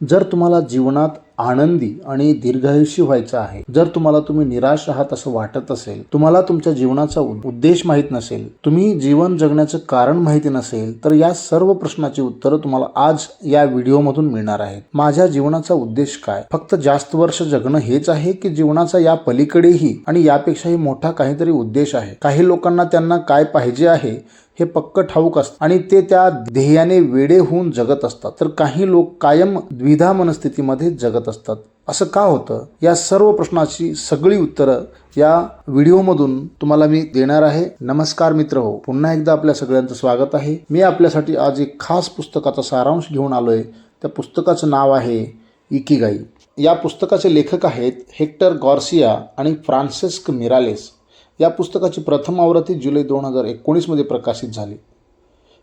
जर तुम्हाला जीवनात आनंदी आणि दीर्घायुषी व्हायचं आहे जर तुम्हाला तुम्ही निराश आहात असं वाटत असेल तुम्हाला तुमच्या जीवनाचा उद्देश माहीत नसेल तुम्ही जीवन जगण्याचं कारण माहिती नसेल तर या सर्व प्रश्नाची उत्तरं तुम्हाला आज या व्हिडिओमधून मिळणार आहेत. माझ्या जीवनाचा उद्देश काय? फक्त जास्त वर्ष जगणं हेच आहे की जीवनाचा या पलीकडेही आणि यापेक्षाही मोठा काहीतरी उद्देश आहे? काही लोकांना त्यांना काय पाहिजे आहे? हे पक्क ठाऊक असतं. आणि ते त्या ध्येयाने वेडे होऊन जगत असतात. तर काही लोक कायम द्विधा मनस्थितीमध्ये जगत असतात. असं का होतं? या सर्व प्रश्नाची सगळी उत्तरं या व्हिडिओमधून तुम्हाला मी देणार आहे. नमस्कार मित्र हो. पुन्हा एकदा आपल्या सगळ्यांचं स्वागत आहे. मी आपल्यासाठी आज एक खास पुस्तकाचा सारांश घेऊन आलोय. त्या पुस्तकाचं नाव आहे इकिगाई. या पुस्तकाचे लेखक आहेत हेक्टर गॉर्सिया आणि फ्रान्सिस्क मिरालेस. या पुस्तकाची प्रथम आवृत्ती जुलै दोन हजार एकोणीसमध्ये प्रकाशित झाली.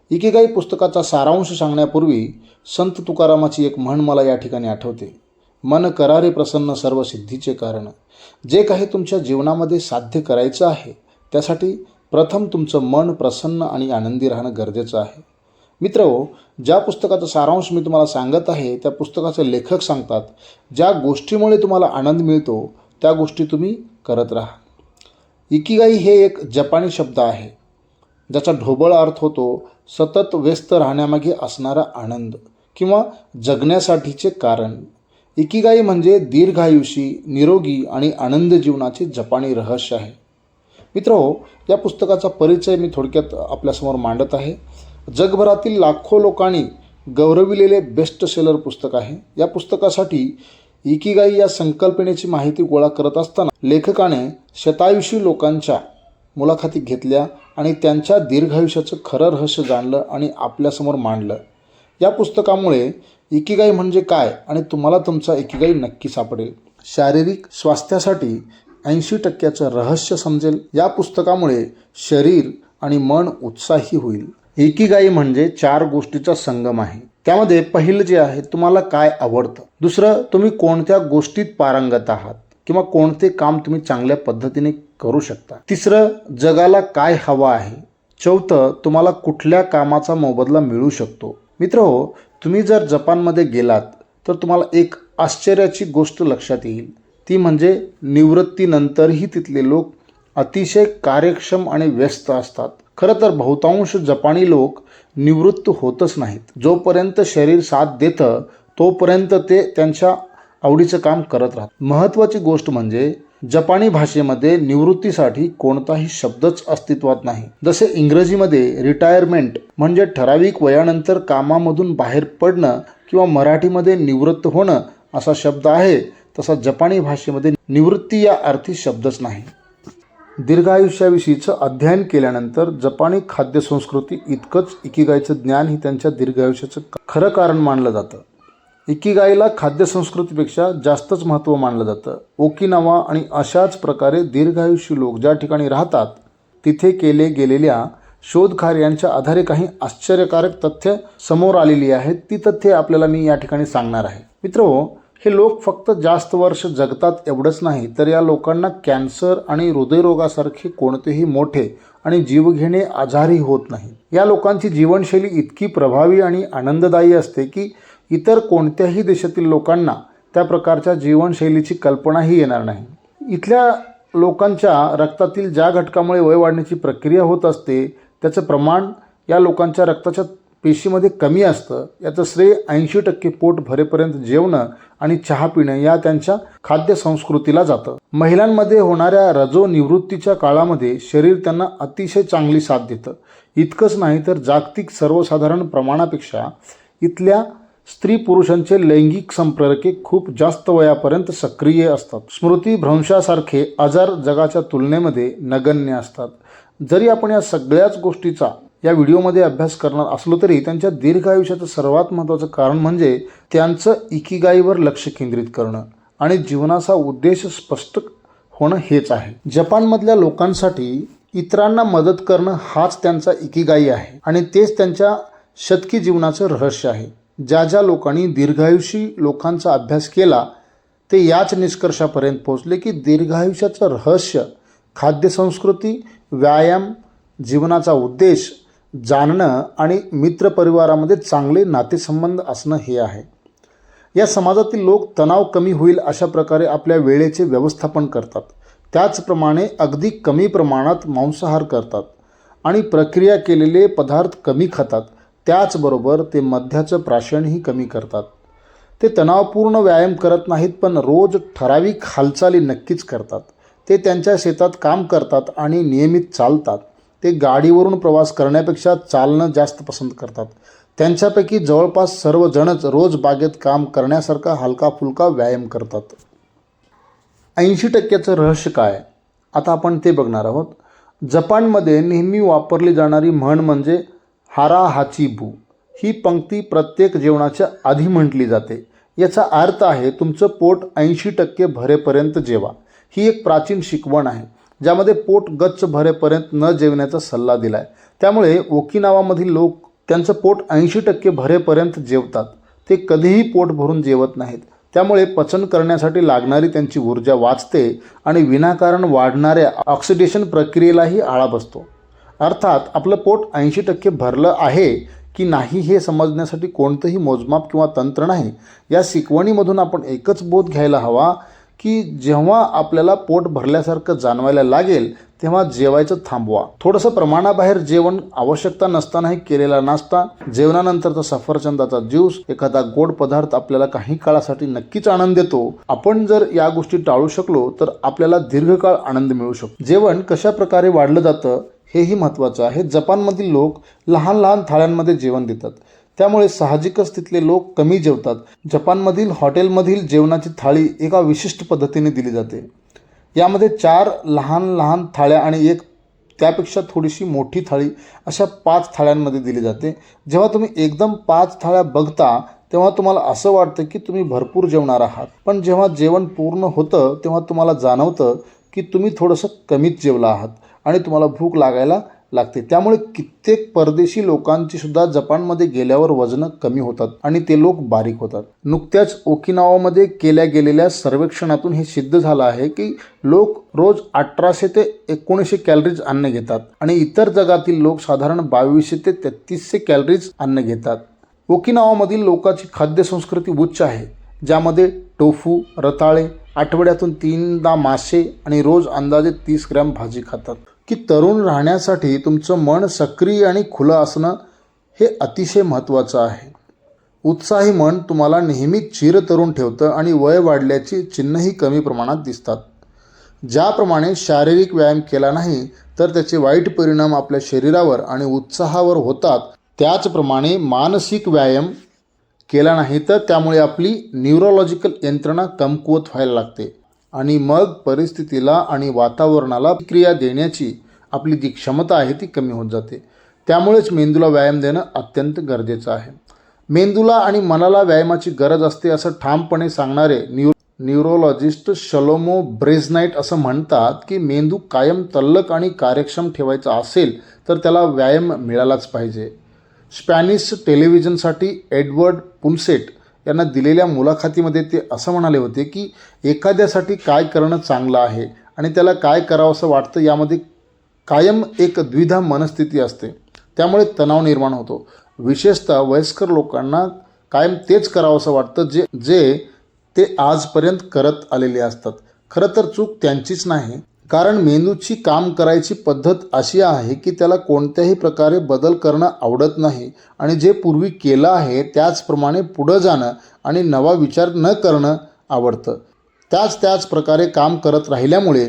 इकेगाई पुस्तकाचा सारांश सांगण्यापूर्वी संत तुकारामाची एक म्हण मला या ठिकाणी आठवते. मन करारे प्रसन्न सर्व सिद्धीचे कारण. जे काही तुमच्या जीवनामध्ये साध्य करायचं आहे त्यासाठी प्रथम तुमचं मन प्रसन्न आणि आनंदी राहणं गरजेचं आहे. मित्र ज्या पुस्तकाचा सारांश मी तुम्हाला सांगत आहे त्या पुस्तकाचे लेखक सांगतात ज्या गोष्टीमुळे तुम्हाला आनंद मिळतो त्या गोष्टी तुम्ही करत राहा. इकिगाई हे एक जपानी शब्द आहे ज्याचा ढोबळ अर्थ होतो सतत व्यस्त राहण्यामागे असणारा आनंद किंवा जगण्यासाठीचे कारण. इकिगाई म्हणजे दीर्घायुषी निरोगी आणि आनंद जीवनाचे जपानी रहस्य आहे. मित्र या पुस्तकाचा परिचय मी थोडक्यात आपल्यासमोर मांडत आहे. जगभरातील लाखो लोकांनी गौरविलेले बेस्ट सेलर पुस्तक आहे. या पुस्तकासाठी इकिगाई या संकल्पनेची माहिती गोळा करत असताना लेखकाने शतायुषी लोकांच्या मुलाखती घेतल्या आणि त्यांच्या दीर्घायुष्याचं खरं रहस्य जाणलं आणि आपल्यासमोर मांडलं. या पुस्तकामुळे इकिगाई म्हणजे काय आणि तुम्हाला तुमचा इकिगाई नक्की सापडेल. शारीरिक स्वास्थ्यासाठी ऐंशी टक्क्याचं रहस्य समजेल. या पुस्तकामुळे शरीर आणि मन उत्साही होईल. एकीगाई म्हणजे चार गोष्टीचा संगम आहे. त्यामध्ये पहिलं जे आहे तुम्हाला काय आवडतं? दुसरं तुम्ही कोणत्या गोष्टीत पारंगत आहात? किंवा कोणते काम तुम्ही चांगल्या पद्धतीने करू शकता? तिसरं जगाला काय हवं आहे? चौथं तुम्हाला कुठल्या कामाचा मोबदला मिळू शकतो? मित्र हो तुम्ही जर जपानमध्ये गेलात तर तुम्हाला एक आश्चर्याची गोष्ट लक्षात येईल. ती म्हणजे निवृत्तीनंतरही तिथले लोक अतिशय कार्यक्षम आणि व्यस्त असतात. खरं तर बहुतांश जपानी लोक निवृत्त होतच नाहीत. जोपर्यंत शरीर साथ देतं तोपर्यंत ते त्यांच्या आवडीचं काम करत राहत महत्त्वाची गोष्ट म्हणजे जपानी भाषेमध्ये निवृत्तीसाठी कोणताही शब्दच अस्तित्वात नाही. जसे इंग्रजीमध्ये रिटायरमेंट म्हणजे ठराविक वयानंतर कामामधून बाहेर पडणं किंवा मराठीमध्ये निवृत्त होणं असा शब्द आहे तसा जपानी भाषेमध्ये निवृत्ती या अर्थी शब्दच नाही. दीर्घायुष्याविषयीचं अध्ययन केल्यानंतर जपानी खाद्यसंस्कृती इतकंच इकिगायचं ज्ञान ही त्यांच्या दीर्घायुष्याचं खरं कारण मानलं जातं. इकिगाईला खाद्यसंस्कृतीपेक्षा जास्तच महत्त्व मानलं जातं. ओकिनावा आणि अशाच प्रकारे दीर्घायुषी लोक ज्या ठिकाणी राहतात तिथे केले गेलेल्या शोधकार्यांच्या आधारे काही आश्चर्यकारक तथ्य समोर आलेली आहेत ती तथ्ये आपल्याला मी या ठिकाणी सांगणार आहे. मित्र हे लोक फक्त जास्त वर्ष जगतात एवढंच नाही तर या लोकांना कॅन्सर आणि हृदयरोगासारखे कोणतेही मोठे आणि जीवघेणे आजारही होत नाही. या लोकांची जीवनशैली इतकी प्रभावी आणि आनंददायी असते की इतर कोणत्याही देशातील लोकांना त्या प्रकारच्या जीवनशैलीची कल्पनाही येणार नाही. इथल्या लोकांच्या रक्तातील ज्या घटकामुळे वय वाढण्याची प्रक्रिया होत असते त्याचं प्रमाण या लोकांच्या रक्ताच्या पेशीमध्ये कमी असतं याचं श्रेय ऐंशी टक्के पोट भरेपर्यंत जेवणं आणि चहा पिणं या त्यांच्या खाद्य संस्कृतीला जातं. महिलांमध्ये होणाऱ्या रजो निवृत्तीच्या काळामध्ये शरीर त्यांना अतिशय चांगली साथ देतं. इतकंच नाही तर जागतिक सर्वसाधारण प्रमाणापेक्षा इथल्या स्त्री पुरुषांचे लैंगिक संपर्के खूप जास्त वयापर्यंत सक्रिय असतात. स्मृती भ्रंशासारखे आजार जगाच्या तुलनेमध्ये नगण्य असतात. जरी आपण या सगळ्याच गोष्टीचा या व्हिडिओमध्ये अभ्यास करणार असलो तरी त्यांच्या दीर्घ आयुष्याचं सर्वात महत्त्वाचं कारण म्हणजे त्यांचं इकिगाईवर लक्ष केंद्रित करणं आणि जीवनाचा उद्देश स्पष्ट होणं हेच आहे. जपानमधल्या लोकांसाठी इतरांना मदत करणं हाच त्यांचा इकिगाई आहे आणि तेच त्यांच्या शतकी जीवनाचं रहस्य आहे. ज्या ज्या लोकांनी दीर्घायुषी लोकांचा अभ्यास केला ते याच निष्कर्षापर्यंत पोहोचले की दीर्घायुष्याचं रहस्य खाद्यसंस्कृती व्यायाम जीवनाचा उद्देश जाणणं आणि मित्रपरिवारामध्ये चांगले नातेसंबंध असणं हे आहे. या समाजातील लोक तणाव कमी होईल अशा प्रकारे आपल्या वेळेचे व्यवस्थापन करतात. त्याचप्रमाणे अगदी कमी प्रमाणात मांसाहार करतात आणि प्रक्रिया केलेले पदार्थ कमी खातात. त्याचबरोबर ते मध्याचं प्राशनही कमी करतात. ते तणावपूर्ण व्यायाम करत नाहीत पण रोज ठराविक हालचाली नक्कीच करतात. ते त्यांच्या शेतात काम करतात आणि नियमित चालतात. ते गाडीवरून प्रवास करण्यापेक्षा चालणं जास्त पसंत करतात. त्यांच्यापैकी जवळपास सर्वजणच रोज बागेत काम करण्यासारखा हलका फुलका व्यायाम करतात. ऐंशी टक्क्याचं रहस्य काय? आता आपण ते बघणार आहोत. जपानमध्ये नेहमी वापरली जाणारी म्हण म्हणजे हारा हाची बू ही पंक्ती प्रत्येक जेवणाच्या आधी म्हटली जाते. याचा अर्थ आहे तुमचं पोट ऐंशी टक्के भरेपर्यंत जेवा. ही एक प्राचीन शिकवण आहे. ज्यामध्ये पोट गच्च भरेपर्यंत न जेवण्याचा सल्ला दिला आहे त्यामुळे ओकिनावामधील लोक त्यांचं पोट ऐंशी टक्के भरेपर्यंत जेवतात. ते कधीही पोट भरून जेवत नाहीत. त्यामुळे पचन करण्यासाठी लागणारी त्यांची ऊर्जा वाचते आणि विनाकारण वाढणाऱ्या ऑक्सिडेशन प्रक्रियेलाही आळा बसतो. अर्थात आपलं पोट ऐंशी टक्के भरलं आहे की नाही हे समजण्यासाठी कोणतंही मोजमाप किंवा तंत्र नाही. या शिकवणीमधून आपण एकच बोध घ्यायला हवा की जेव्हा आपल्याला पोट भरल्यासारखं जाणवायला लागेल तेव्हा जेवायचं थांबवा. थोडंसं प्रमाणाबाहेर जेवण आवश्यकता नसतानाही केलेला नाश्ता जेवणानंतरचा सफरचंदाचा ज्यूस एखादा गोड पदार्थ आपल्याला काही काळासाठी नक्कीच आनंद देतो. आपण जर या गोष्टी टाळू शकलो तर आपल्याला दीर्घकाळ आनंद मिळू शकतो. जेवण कशा प्रकारे वाढलं जातं हेही महत्त्वाचं आहे. जपानमधील लोक लहान लहान थाळ्यांमध्ये जेवण देतात. त्यामुळे साहजिकच तिथले लोक कमी जेवतात. जपानमधील हॉटेलमधील जेवणाची थाळी एका विशिष्ट पद्धतीने दिली जाते. यामध्ये चार लहान लहान थाळ्या आणि एक त्यापेक्षा थोडीशी मोठी थाळी अशा पाच थाळ्यांमध्ये दिली जाते. जेव्हा तुम्ही एकदम पाच थाळ्या बघता तेव्हा तुम्हाला असं वाटतं की तुम्ही भरपूर जेवणार आहात. पण जेव्हा जेवण पूर्ण होतं तेव्हा तुम्हाला जाणवतं की तुम्ही थोडंसं कमीच जेवला आहात आणि तुम्हाला भूक लागायला लागते. त्यामुळे कित्येक परदेशी लोकांची सुद्धा जपानमध्ये गेल्यावर वजनं कमी होतात आणि ते लोक बारीक होतात. नुकत्याच ओकिनावामध्ये केल्या गेलेल्या सर्वेक्षणातून हे सिद्ध झालं आहे की लोक रोज अठराशे ते एकोणीसशे कॅलरीज अन्न घेतात आणि इतर जगातील लोक साधारण बावीसशे ते तेहतीसशे कॅलरीज अन्न घेतात. ओकिनावामधील लोकांची खाद्यसंस्कृती उच्च आहे ज्यामध्ये टोफू रताळे आठवड्यातून तीनदा मासे आणि रोज अंदाजे तीस ग्रॅम भाजी खातात. की तरुण राहण्यासाठी तुमचं मन सक्रिय आणि खुलं असणं हे अतिशय महत्त्वाचं आहे. उत्साही मन तुम्हाला नेहमी चिरतरुण ठेवतं आणि वय वाढल्याची चिन्हही कमी प्रमाणात दिसतात. ज्याप्रमाणे शारीरिक व्यायाम केला नाही तर त्याचे वाईट परिणाम आपल्या शरीरावर आणि उत्साहावर होतात. त्याचप्रमाणे मानसिक व्यायाम केला नाही तर त्यामुळे आपली न्यूरोलॉजिकल यंत्रणा कमकुवत व्हायला लागते. आणि मग परिस्थितीला आणि वातावरणाला क्रिया देण्याची आपली जी क्षमता आहे ती कमी होत जाते. त्यामुळेच मेंदूला व्यायाम देणं अत्यंत गरजेचं आहे. मेंदूला आणि मनाला व्यायामाची गरज असते असं ठामपणे सांगणारे न्यू न्यूरोलॉजिस्ट शलोमो ब्रेझनाईट असं म्हणतात की मेंदू कायम तल्लक आणि कार्यक्षम ठेवायचा असेल तर त्याला व्यायाम मिळालाच पाहिजे. स्पॅनिश टेलिव्हिजनसाठी एडवर्ड पुलसेट यांना दिलेल्या मुलाखतीमध्ये ते असं म्हणाले होते की एखाद्यासाठी काय करणं चांगलं आहे आणि त्याला काय करावं असं वाटतं यामध्ये कायम एक द्विधा मनस्थिती असते. त्यामुळे तणाव निर्माण होतो. विशेषतः वयस्कर लोकांना कायम तेच करावं असं वाटतं जे जे ते आजपर्यंत करत आलेले असतात. खरं तर चूक त्यांचीच नाही. कारण मेंदूची काम करायची पद्धत अशी आहे की त्याला कोणत्याही प्रकारे बदल करणं आवडत नाही आणि जे पूर्वी केलं आहे त्याचप्रमाणे पुढं जाणं आणि नवा विचार न करणं आवडतं. त्याच त्याच प्रकारे काम करत राहिल्यामुळे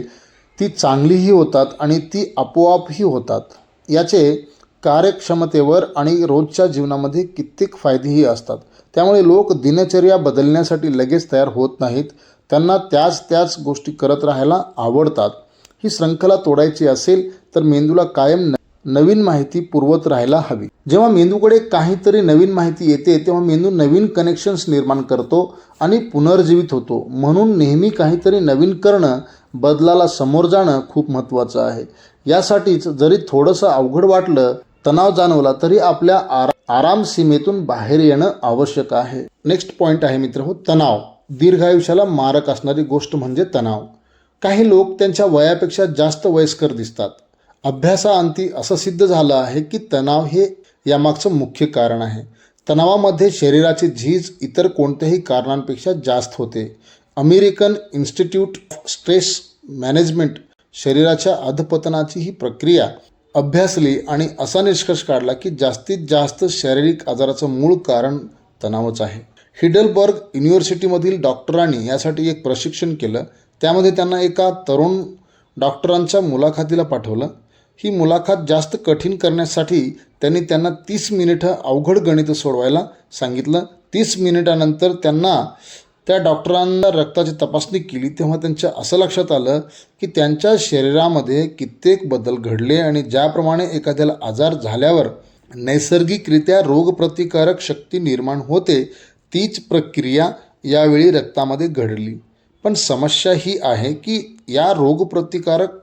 ती चांगलीही होतात आणि ती आपोआपही होतात. याचे कार्यक्षमतेवर आणि रोजच्या जीवनामध्ये कित्येक फायदेही असतात. त्यामुळे लोक दिनचर्या बदलण्यासाठी लगेच तयार होत नाहीत. त्यांना त्याच त्याच गोष्टी करत राहायला आवडतात. ही श्रंखला तोडायची असेल तर मेंदूला कायम न नवीन माहिती पुरवत राहायला हवी. जेव्हा मेंदूकडे काहीतरी नवीन माहिती येते तेव्हा मेंदू नवीन कनेक्शन्स निर्माण करतो आणि पुनर्जीवित होतो. म्हणून नेहमी काहीतरी नवीन करणं बदलाला समोर जाणं खूप महत्त्वाचं आहे. यासाठीच जरी थोडंसं अवघड वाटलं तणाव जाणवला तरी आपल्या आरा आराम सीमेतून बाहेर येणं आवश्यक आहे. नेक्स्ट पॉईंट आहे मित्र हो तणाव. दीर्घायुष्याला मारक असणारी गोष्ट म्हणजे तणाव. काही लोक त्यांच्या वयापेक्षा जास्त वयस्कर दिसतात. अभ्यासाअंती असं सिद्ध झालं आहे की तणाव हे यामागचं मुख्य कारण आहे. तणावामध्ये शरीराची झीज इतर कोणत्याही कारणांपेक्षा जास्त होते. American institute of stress management शरीराच्या अधपतनाची ही प्रक्रिया अभ्यासली आणि असा निष्कर्ष काढला की जास्तीत जास्त शारीरिक आजाराचं मूळ कारण तणावच आहे. हिडलबर्ग युनिव्हर्सिटीमधील डॉक्टरांनी यासाठी एक प्रशिक्षण केलं त्यामध्ये त्यांना एका तरुण डॉक्टरांच्या मुलाखतीला पाठवलं. ही मुलाखत जास्त कठीण करण्यासाठी त्यांनी त्यांना तीस मिनिटं अवघड गणित सोडवायला सांगितलं. तीस मिनिटानंतर त्यांना त्या डॉक्टरांना रक्ताची तपासणी केली. तेव्हा त्यांच्या असं लक्षात आलं की त्यांच्या शरीरामध्ये कित्येक बदल घडले आणि ज्याप्रमाणे एखाद्याला आजार झाल्यावर नैसर्गिकरित्या रोगप्रतिकारक शक्ती निर्माण होते तीच प्रक्रिया यावेळी रक्तामध्ये घडली. पण समस्या ही आहे की या रोगप्रतिकारक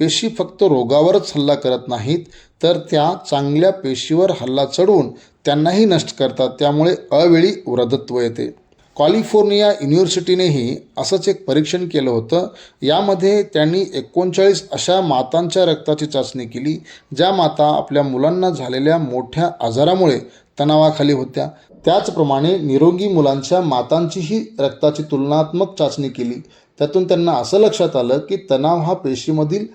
पेशी फक्त रोगावरच हल्ला करत नाहीत तर त्या चांगल्या पेशीवर हल्ला चढवून त्यांनाही नष्ट करतात. त्यामुळे अवेळी वृद्धत्व येते. कॉलिफोर्निया युनिव्हर्सिटीनेही असंच एक परीक्षण केलं होतं. यामध्ये त्यांनी एकोणचाळीस अशा मातांच्या रक्ताची चाचणी केली ज्या माता आपल्या मुलांना झालेल्या मोठ्या आजारामुळे तणावाखाली होत्या. त्याचप्रमाणे निरोगी मुलांच्या मातांचीही रक्ताची तुलनात्मक चाचणी केली. त्यातून त्यांना असं लक्षात आलं की तणाव हा पेशीमधील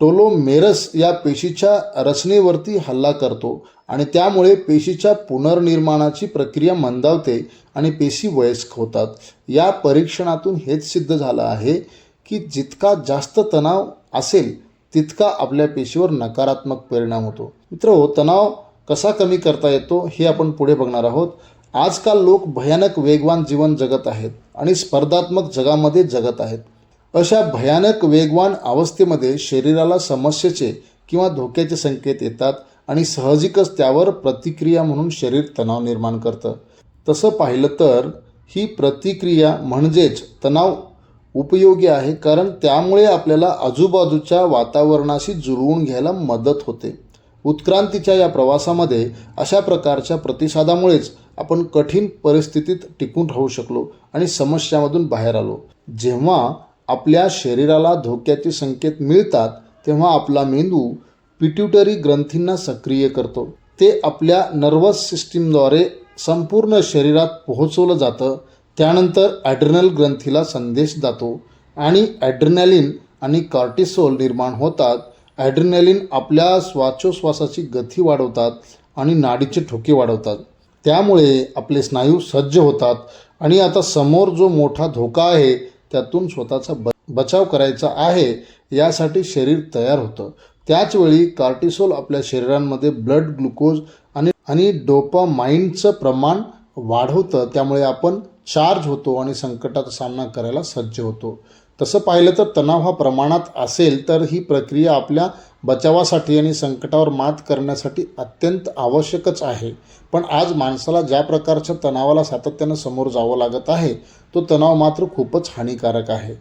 टोलोमेरस या पेशीच्या रचनेवरती हल्ला करतो आणि त्यामुळे पेशीच्या पुनर्निर्माणाची प्रक्रिया मंदावते आणि पेशी वयस्क होतात. या परीक्षणातून हेच सिद्ध झालं आहे की जितका जास्त तणाव असेल तितका आपल्या पेशीवर नकारात्मक परिणाम होतो. मित्र तणाव कसा कमी करता येतो हे आपण पुढे बघणार आहोत. आजकाल लोक भयानक वेगवान जीवन जगत आहेत आणि स्पर्धात्मक जगामध्ये जगत आहेत. अशा भयानक वेगवान अवस्थेमध्ये शरीराला समस्येचे किंवा धोक्याचे संकेत येतात आणि साहजिकच त्यावर प्रतिक्रिया म्हणून शरीर तणाव निर्माण करतं. तसं पाहिलं तर ही प्रतिक्रिया म्हणजेच तणाव उपयोगी आहे कारण त्यामुळे आपल्याला आजूबाजूच्या वातावरणाशी जुळवून घ्यायला मदत होते. उत्क्रांतीच्या या प्रवासामध्ये अशा प्रकारच्या प्रतिसादामुळेच आपण कठीण परिस्थितीत टिकून राहू शकलो आणि समस्यामधून बाहेर आलो. जेव्हा आपल्या शरीराला धोक्याचे संकेत मिळतात तेव्हा आपला मेंदू पिट्युटरी ग्रंथींना सक्रिय करतो. ते आपल्या नर्वस सिस्टीमद्वारे संपूर्ण शरीरात पोहोचवलं जातं. त्यानंतर ॲड्रिनल ग्रंथीला संदेश जातो आणि ॲड्रिनॅलिन आणि कार्टिसोल निर्माण होतात. ॲड्रिनॅलिन आपल्या श्वासोश्वासाची गती वाढवतात आणि नाडीचे ठोके वाढवतात. त्यामुळे आपले स्नायू सज्ज होतात आणि आता समोर जो मोठा धोका आहे त्यातून स्वतःचा ब बचाव करायचा आहे यासाठी शरीर तयार होतं. त्याचवेळी कार्टिसोल आपल्या शरीरांमध्ये ब्लड ग्लुकोज आणि आणि डोपामाइनचं प्रमाण वाढवतं. त्यामुळे आपण चार्ज होतो आणि संकटाचा सामना करायला सज्ज होतो. तसं पाहिलं तर तणाव हा प्रमाणात असेल तर ही प्रक्रिया आपल्या बचावासाठी आणि संकटावर मात करण्यासाठी अत्यंत आवश्यकच आहे. पण आज माणसाला ज्या प्रकारच्या तणावाला सातत्यानं समोर जावं लागत आहे तो तणाव मात्र खूपच हानिकारक आहे.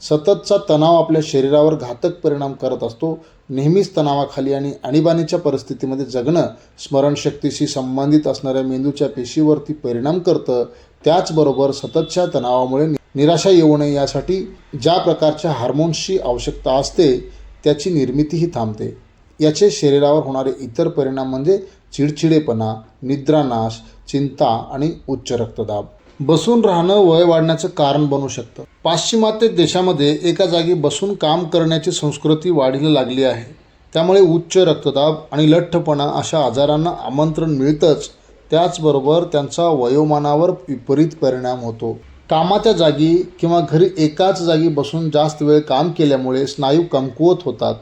सततचा तणाव आपल्या शरीरावर घातक परिणाम करत असतो. नेहमीच तणावाखाली आणि आणीबाणीच्या परिस्थितीमध्ये जगणं स्मरणशक्तीशी संबंधित असणाऱ्या मेंदूच्या पेशीवरती परिणाम करतं. त्याचबरोबर सततच्या तणावामुळे निराशा येऊ नये यासाठी ज्या प्रकारच्या हार्मोन्सची आवश्यकता असते त्याची निर्मितीही थांबते. याचे शरीरावर होणारे इतर परिणाम म्हणजे चिडचिडेपणा निद्रानाश चिंता आणि उच्च रक्तदाब. बसून राहणं वय वाढण्याचं कारण बनू शकतं. पाश्चिमात्य देशामध्ये एका जागी बसून काम करण्याची संस्कृती वाढीला लागली आहे. त्यामुळे उच्च रक्तदाब आणि लठ्ठपणा अशा आजारांना आमंत्रण मिळतंच त्याचबरोबर त्यांचा वयोमानावर विपरीत परिणाम होतो. कामाच्या जागी किंवा घरी एकाच जागी बसून जास्त वेळ काम केल्यामुळे स्नायू कमकुवत होतात.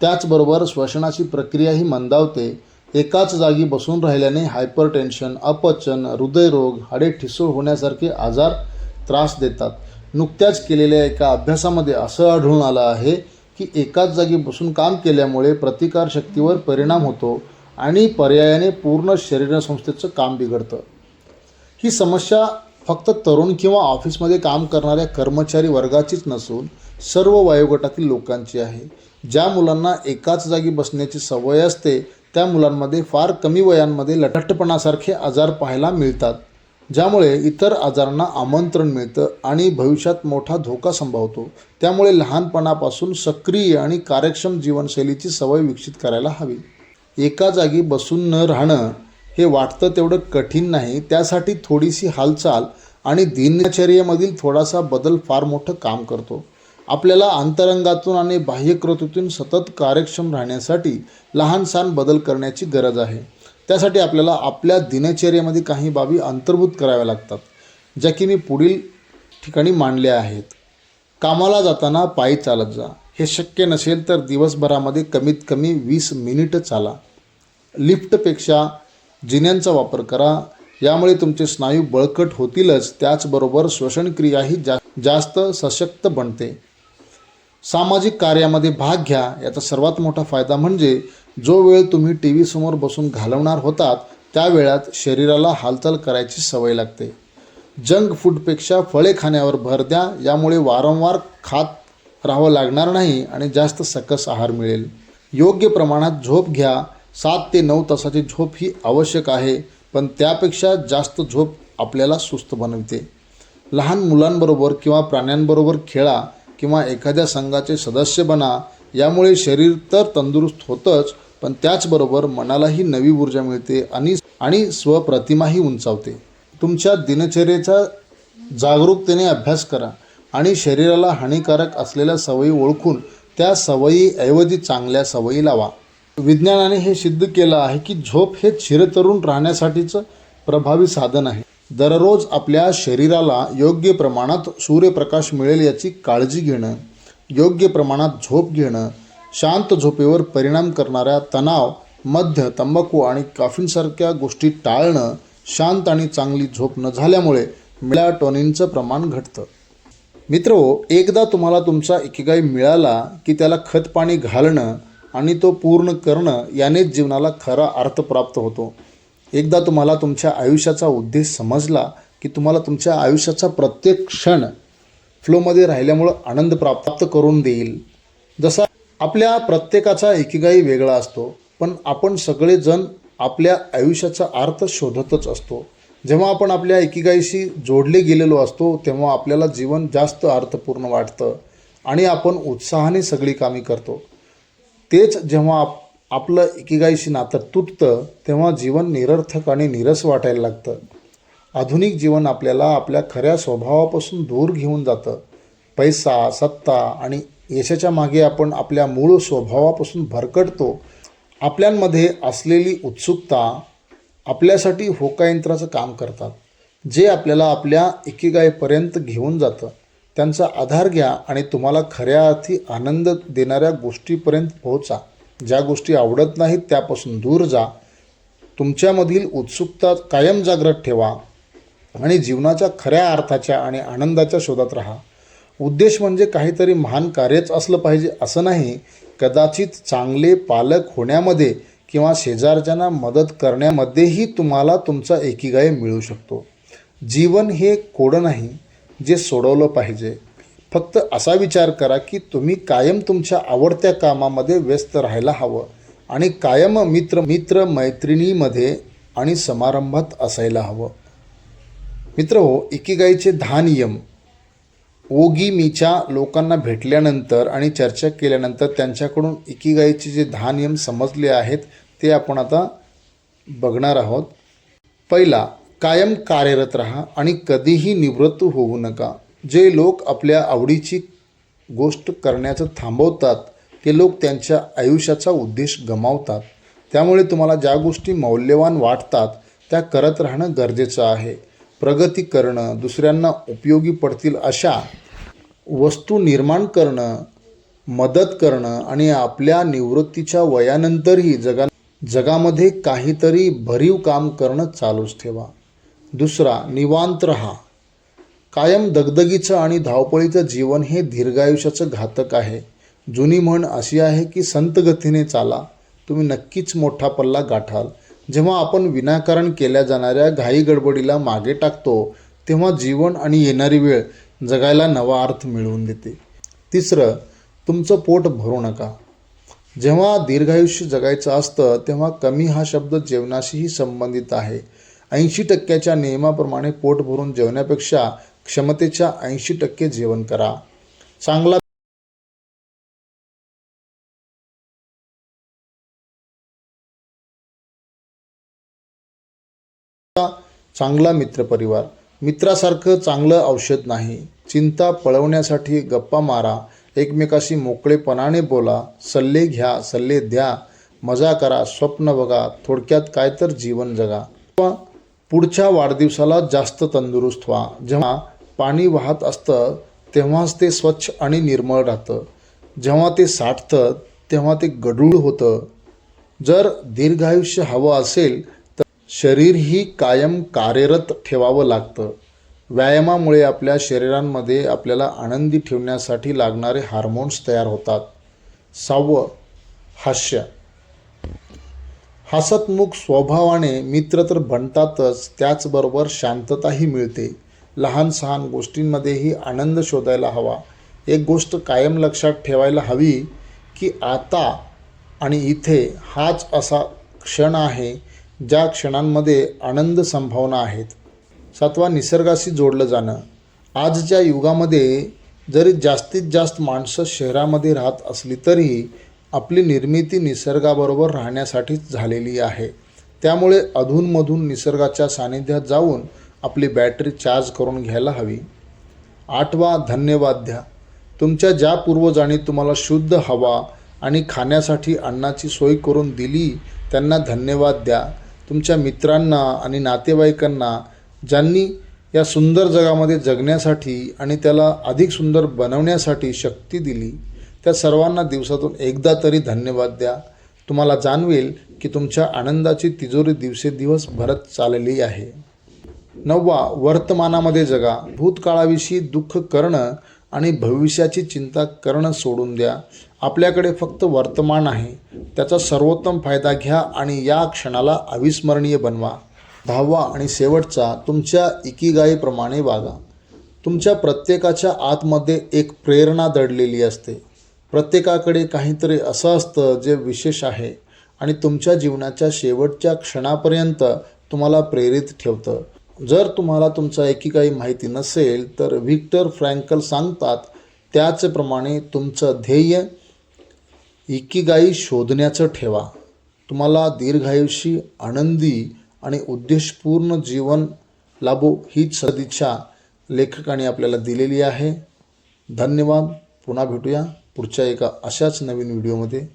त्याचबरोबर श्वसनाची प्रक्रियाही मंदावते. एकाच जागी बसून राहिल्याने हायपर टेन्शन अपचन हृदयरोग हाडे ठिसूळ होण्यासारखे आजार त्रास देतात. नुकत्याच केलेल्या एका अभ्यासामध्ये असं आढळून आलं आहे की एकाच जागी बसून काम केल्यामुळे प्रतिकारशक्तीवर परिणाम होतो आणि पर्यायाने पूर्ण शरीरसंस्थेचं काम बिघडतं. ही समस्या फक्त तरुण किंवा ऑफिसमध्ये काम करणाऱ्या कर्मचारी वर्गाचीच नसून सर्व वयोगटातील लोकांची आहे. ज्या मुलांना एकाच जागी बसण्याची सवय असते त्या मुलांमध्ये फार कमी वयांमध्ये लठ्ठपणासारखे आजार पाहायला मिळतात ज्यामुळे इतर आजारांना आमंत्रण मिळतं आणि भविष्यात मोठा धोका संभवतो. त्यामुळे लहानपणापासून सक्रिय आणि कार्यक्षम जीवनशैलीची सवय विकसित करायला हवी. एका जागी बसून न राहणं हे वाटतं तेवढं कठीण नाही. त्यासाठी थोडीशी हालचाल आणि दिनचर्येमधील थोडासा बदल फार मोठं काम करतो. आपल्याला अंतरंगातून आणि बाह्यकृतीतून सतत कार्यक्षम राहण्यासाठी लहान सहान बदल करण्याची गरज आहे. त्यासाठी आपल्याला आपल्या दिनचर्येमध्ये काही बाबी अंतर्भूत कराव्या लागतात ज्या की मी पुढील ठिकाणी मांडल्या आहेत. कामाला जाताना पायी चालत जा. हे शक्य नसेल तर दिवसभरामध्ये कमीत कमी वीस मिनिटं चाला. लिफ्टपेक्षा जिन्यांचा वापर करा. यामुळे तुमचे स्नायू बळकट होतीलच. त्याचबरोबर श्वसनक्रियाही जा जास्त सशक्त बनते. सामाजिक कार्यामध्ये भाग घ्या. याचा सर्वात मोठा फायदा म्हणजे जो वेळ तुम्ही टी व्हीसमोर बसून घालवणार होतात त्या वेळात शरीराला हालचाल करायची सवय लागते. जंक फूडपेक्षा फळे खाण्यावर भर द्या. यामुळे वारंवार खात राहावं लागणार नाही आणि जास्त सकस आहार मिळेल. योग्य प्रमाणात झोप घ्या. सात ते नऊ तासाची झोप ही आवश्यक आहे पण त्यापेक्षा जास्त झोप आपल्याला सुस्त बनवते. लहान मुलांबरोबर किंवा प्राण्यांबरोबर खेळा किंवा एखाद्या संघाचे सदस्य बना यामुळे शरीर तर तंदुरुस्त होतंच पण त्याचबरोबर मनालाही नवी ऊर्जा मिळते आणि आणि स्वप्रतिमाही उंचावते. तुमच्या दिनचर्येचा जागरूकतेने अभ्यास करा आणि शरीराला हानिकारक असलेल्या सवयी ओळखून त्या सवयीऐवजी चांगल्या सवयी लावा. विज्ञानाने हे सिद्ध केलं आहे की झोप हे चिरतरुण राहण्यासाठीचं प्रभावी साधन आहे. दररोज आपल्या शरीराला योग्य प्रमाणात सूर्यप्रकाश मिळेल याची काळजी घेणं योग्य प्रमाणात झोप घेणं शांत झोपेवर परिणाम करणाऱ्या तणाव मध्य तंबाखू आणि काफींसारख्या गोष्टी टाळणं शांत आणि चांगली झोप न झाल्यामुळे मिळाटोनिनचं प्रमाण घटतं. मित्रो एकदा तुम्हाला तुमचा इकिगाई मिळाला की त्याला खतपाणी घालणं आणि तो पूर्ण करणं यानेच जीवनाला खरा अर्थ प्राप्त होतो. एकदा तुम्हाला तुमच्या आयुष्याचा उद्देश समजला की तुम्हाला तुमच्या आयुष्याचा प्रत्येक क्षण फ्लोमध्ये राहिल्यामुळं आनंद प्राप्त करून देईल. जसा आपल्या प्रत्येकाचा एकीगाई वेगळा असतो पण आपण सगळेजण आपल्या आयुष्याचा अर्थ शोधतच असतो. जेव्हा आपण आपल्या एकीगाईशी जोडले गेलेलो असतो तेव्हा आपल्याला जीवन जास्त अर्थपूर्ण वाटतं आणि आपण उत्साहाने सगळी कामे करतो. तेच जेव्हा आप आपलं एकीगाईशी नातं तुटतं तेव्हा जीवन निरर्थक आणि निरस वाटायला लागतं. आधुनिक जीवन आपल्याला आपल्या खऱ्या स्वभावापासून दूर घेऊन जातं. पैसा सत्ता आणि यशाच्या मागे आपण आपल्या मूळ स्वभावापासून भरकटतो. आपल्यांमध्ये असलेली उत्सुकता आपल्यासाठी होकायंत्राचं काम करतात जे आपल्याला आपल्या एकीगाईपर्यंत घेऊन जातं. त्यांचा आधार घ्या आणि तुम्हाला खऱ्या अर्थी आनंद देणाऱ्या गोष्टीपर्यंत पोहोचा. ज्या गोष्टी आवडत नाहीत त्यापासून दूर जा. तुमच्यामधील उत्सुकता कायम जागृत ठेवा आणि जीवनाच्या खऱ्या अर्थाच्या आणि आनंदाच्या शोधात राहा. उद्देश म्हणजे काहीतरी महान कार्यच असलं पाहिजे असं नाही. कदाचित चांगले पालक होण्यामध्ये किंवा शेजारच्यांना मदत करण्यामध्येही तुम्हाला तुमचा एकीगाय मिळू शकतो. जीवन हे कोडं नाही. जे सोडवलं पाहिजे. फक्त असा विचार करा की तुम्ही कायम तुमच्या आवडत्या कामामध्ये व्यस्त राहायला हवं आणि कायम मित्र मित्र मैत्रिणीमध्ये आणि समारंभात असायला हवं. मित्र हो इकिगाईचे दहा नियम. ओगी मीच्या लोकांना भेटल्यानंतर आणि चर्चा केल्यानंतर त्यांच्याकडून इकिगाईचे जे दहा नियम समजले आहेत ते आपण आता बघणार आहोत. पहिला कायम कार्यरत राहा आणि कधीही निवृत्त होऊ नका. जे लोक आपल्या आवडीची गोष्ट करण्याचं थांबवतात ते लोक त्यांच्या आयुष्याचा उद्देश गमावतात. त्यामुळे तुम्हाला ज्या गोष्टी मौल्यवान वाटतात त्या करत राहणं गरजेचं आहे. प्रगती करणं दुसऱ्यांना उपयोगी पडतील अशा वस्तू निर्माण करणं मदत करणं आणि आपल्या निवृत्तीच्या वयानंतरही जगा जगामध्ये काहीतरी भरीव काम करणं चालूच ठेवा. दुसरा निवांत रहा. कायम दगदगीचं आणि धावपळीचं जीवन हे दीर्घायुष्याचं घातक आहे. जुनी म्हण अशी आहे की संत गतीने चाला. तुम्ही नक्कीच मोठा पल्ला गाठाल. जेव्हा आपण विनाकारण केल्या जाणाऱ्या घाई गडबडीला मागे टाकतो तेव्हा जीवन आणि येणारी वेळ जगायला नवा अर्थ मिळवून देते. तिसरं तुमचं पोट भरू नका. जेव्हा दीर्घायुष्य जगायचं असतं तेव्हा कमी हा शब्द जेवणाशीही संबंधित आहे. ऐंशी टक्क्याच्या नियमाप्रमाणे पोट भरून जेवण्यापेक्षा क्षमतेच्या ऐंशी टक्के जेवण करा. चांगला चांगला मित्रपरिवार. मित्रासारखं चांगलं औषध नाही. चिंता पळवण्यासाठी गप्पा मारा. एकमेकाशी मोकळेपणाने बोला. सल्ले घ्या सल्ले द्या. मजा करा. स्वप्न बघा. थोडक्यात काय तर जीवन जगा. किंवा पुढच्या वाढदिवसाला जास्त तंदुरुस्त व्हा. जेव्हा पाणी वाहत असतं तेव्हाच ते स्वच्छ आणि निर्मळ राहतं. जेव्हा ते साठतं तेव्हा ते गढूळ होतं. जर दीर्घायुष्य हवं असेल तर शरीरही कायम कार्यरत ठेवावं लागतं. व्यायामामुळे आपल्या शरीरांमध्ये आपल्याला आनंदी ठेवण्यासाठी लागणारे हार्मोन्स तयार होतात. सहावं हास्य. हसतमुख स्वभावाने मित्र तर बनतातच त्याचबरोबर शांतताही मिळते. लहान सहान गोष्टींमध्येही आनंद शोधायला हवा. एक गोष्ट कायम लक्षात ठेवायला हवी की आता आणि इथे हाच असा क्षण आहे ज्या क्षणांमध्ये आनंद संभावना आहेत. सातवा निसर्गाशी जोडलं जाणं. आजच्या युगामध्ये जरी जास्तीत जास्त माणसं शहरामध्ये राहत असली तरी आपली निर्मिती निसर्गाबरोबर राहण्यासाठीच झालेली आहे. त्यामुळे अधूनमधून निसर्गाच्या सानिध्यात जाऊन आपली बॅटरी चार्ज करून घ्यायला हवी. आठवा धन्यवाद द्या. तुमच्या ज्या पूर्वजांनी तुम्हाला शुद्ध हवा आणि खाण्यासाठी अन्नाची सोय करून दिली त्यांना धन्यवाद द्या. तुमच्या मित्रांना आणि नातेवाईकांना ज्यांनी या सुंदर जगामध्ये जगण्यासाठी आणि त्याला अधिक सुंदर बनवण्यासाठी शक्ती दिली. त्या सर्वांना दिवसातून एकदा तरी धन्यवाद द्या. तुम्हाला जाणवेल की तुमच्या आनंदाची तिजोरी दिवसेदिवस भरत चाललेली आहे. नववा वर्तमानामध्ये जगा. भूतकाळाविषयी दुःख करणं आणि भविष्याची चिंता करणं सोडून द्या. आपल्याकडे फक्त वर्तमान आहे. त्याचा सर्वोत्तम फायदा घ्या आणि या क्षणाला अविस्मरणीय बनवा. दहावा आणि शेवटचा तुमच्या इकिगाईप्रमाणे वागा. तुमच्या प्रत्येकाच्या आतमध्ये एक प्रेरणा दडलेली असते. प्रत्येकाकडे काहीतरी असं असतं जे विशेष आहे आणि तुमच्या जीवनाच्या शेवटच्या क्षणापर्यंत तुम्हाला प्रेरित ठेवतं. जर तुम्हाला तुमचा एकीकाही माहिती नसेल तर व्हिक्टर फ्रँकल सांगतात त्याचप्रमाणे तुमचं ध्येय इकिगाई शोधण्याचं ठेवा. तुम्हाला दीर्घायुषी आनंदी आणि उद्देशपूर्ण जीवन लाभो हीच सदिच्छा लेखकाने आपल्याला दिलेली आहे. धन्यवाद. पुन्हा भेटूया. पुढच्या एका अशाच नवीन व्हिडिओमध्ये